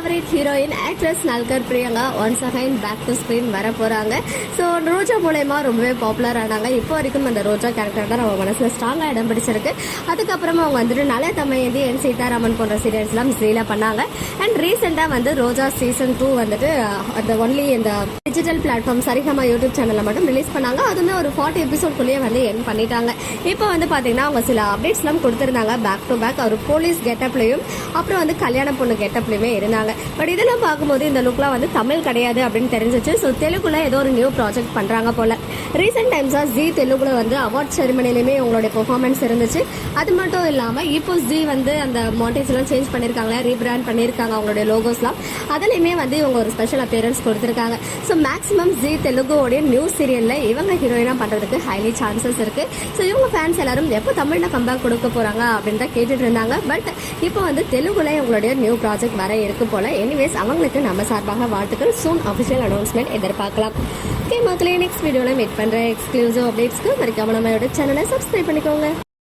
favourite heroine actress Nalkar Priyanka once again back to screen வர போகிறாங்க so ரோஜா மூலயமா ரொம்பவே பாப்புலர் ஆனாங்க. இப்போ வரைக்கும் அந்த ரோஜா கேரக்டர் தான் நம்ம மனசில் ஸ்ட்ராங்காக இடம் பிடிச்சிருக்கு. அதுக்கப்புறமா அவங்க வந்துட்டு நல்ல தமையந்தி என் சீதாராமன் போன்ற சீரியல்ஸ்லாம் ஜீல பண்ணாங்க. அண்ட் ரீசெண்டாக வந்து ரோஜா சீசன் டூ வந்துட்டு uh, அந்த ஒன்லி இந்த டிஜிட்டல் பிளாட்ஃபார்ம் சரிகமா யூடியூப் சேனலில் மட்டும் ரிலீஸ் பண்ணாங்க. அதுவுமே ஒரு ஃபார்ட்டி எபிசோட்குள்ளேயே வந்து என் பண்ணிட்டாங்க. இப்போ வந்து பார்த்தீங்கன்னா அவங்க சில அப்டேட்ஸ்லாம் கொடுத்துருந்தாங்க. பேக் டு பேக் ஒரு போலீஸ் கெட்டப்லேயும் அப்புறம் வந்து கல்யாண பொண்ணு கெட்டப்லேயுமே இருந்தாங்க. பட் இதெல்லாம் பார்க்கும்போது இந்த லுக்லாம் வந்து தமிழ் கிடையாது அப்படின்னு தெரிஞ்சிச்சு. ஸோ தெலுங்குல ஏதோ ஒரு நியூ ப்ராஜெக்ட் பண்ணுறாங்க போல. ரீசெண்ட் டைம்ஸாக ஜி தெலுங்குல வந்து அவார்ட் செரிமனிலையுமே உங்களுடைய பெர்ஃபார்மன்ஸ் இருந்துச்சு. அது மட்டும் இல்லாமல் இப்போ ஜி வந்து அந்த மாண்டேஜ் சேஞ்ச் பண்ணியிருக்காங்க ரீபிராண்ட் பண்ணியிருக்காங்க அவங்களுடைய லோகோஸ்லாம் அதுலேயுமே வந்து இவங்க ஒரு ஸ்பெஷல் அப்பியரன்ஸ் கொடுத்துருக்காங்க. ஸோ மேக்ஸிமம் ஜி தெலுங்குவோடைய நியூ சீரியலில் இவங்க ஹீரோயினாக பண்ணுறதுக்கு ஹைலி சான்சஸ் இருக்குது ஸோ இவங்க ஃபேன்ஸ் எல்லாரும் எப்போ தமிழில் கம்பேக் கொடுக்க போகிறாங்க அப்படின்னு தான் கேட்டுட்டு இருந்தாங்க. பட் இப்போ வந்து தெலுங்குல இவங்களுடைய நியூ ப்ராஜெக்ட் வர இருக்கு போல. எனிவேஸ் அவங்களுக்கு நம்ம சார்பாக வாழ்த்துக்கள். சூன் அஃபிஷியல் அனௌன்ஸ்மெண்ட் எதிர்பார்க்கலாம். ஓகே மக்களே நெக்ஸ்ட் வீடியோவில் மீட் பண்ற எக்ஸ்க்ளூசிவ் அப்டேட்ஸ்க்கு மறக்காம நம்மளோட சேனலை சப்ஸ்கிரைப் பண்ணிக்கோங்க.